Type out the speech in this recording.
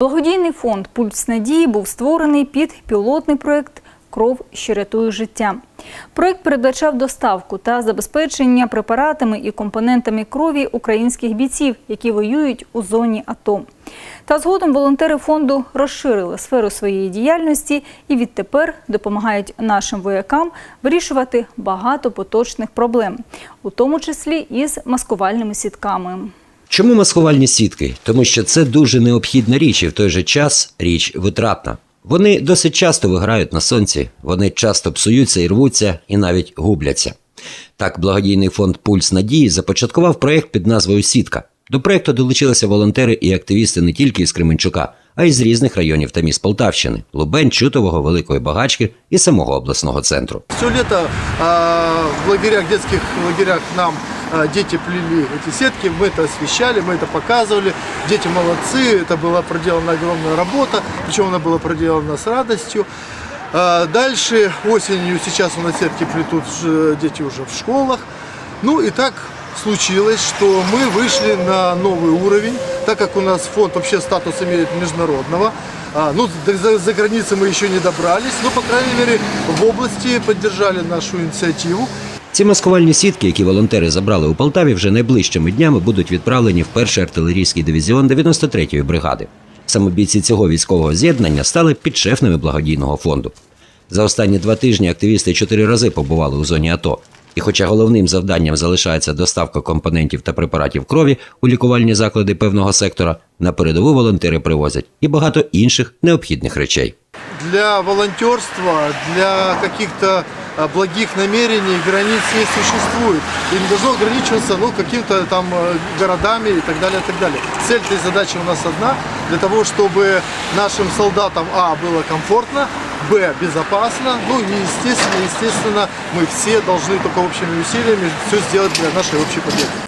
Благодійний фонд Пульс надії був створений під пілотний проект Кров, що рятує життя. Проект передбачав доставку та забезпечення препаратами і компонентами крові українських бійців, які воюють у зоні АТО. Та згодом волонтери фонду розширили сферу своєї діяльності і відтепер допомагають нашим воякам вирішувати багато поточних проблем, у тому числі із маскувальними сітками. Чому маскувальні сітки? Тому що це дуже необхідна річ і в той же час річ витратна. Вони досить часто виграють на сонці, вони часто псуються і рвуться, і навіть губляться. Так, благодійний фонд Пульс Надії започаткував проєкт під назвою Сітка. До проєкту долучилися волонтери і активісти не тільки із Кременчука, а й з різних районів та міст Полтавщини Лубен, Чутового, Великої Багачки і самого обласного центру. Все лето а, в лагерях, детских лагерях нам дети плели эти сетки, мы это освещали, мы это показывали. Дети молодцы, это была проделана огромная работа, причем она была проделана с радостью. А, Дальше осенью сейчас у нас сетки плетут дети уже в школах. Ну и так случилось, что мы вышли на новый уровень, так как у нас фонд вообще статус имеет международного. А, ну, за, за границей мы еще не добрались, но, по крайней мере, в области поддержали нашу инициативу. Ці маскувальні сітки, які волонтери забрали у Полтаві, вже найближчими днями будуть відправлені в перший артилерійський дивізіон 93-ї бригади. Саме бійці цього військового з'єднання стали підшефними благодійного фонду. За останні два тижні активісти чотири рази побували у зоні АТО. І хоча головним завданням залишається доставка компонентів та препаратів крові у лікувальні заклади певного сектора, на передову волонтери привозять і багато інших необхідних речей. Для волонтерства, для каких-то а, благих намерений границ не существует. И не должно ограничиваться ну, каким-то там э, городами и так далее, и так далее. Цель этой задачи у нас одна, для того, чтобы нашим солдатам, а, было комфортно, б, безопасно, ну и естественно, естественно, мы все должны только общими усилиями все сделать для нашей общей победы.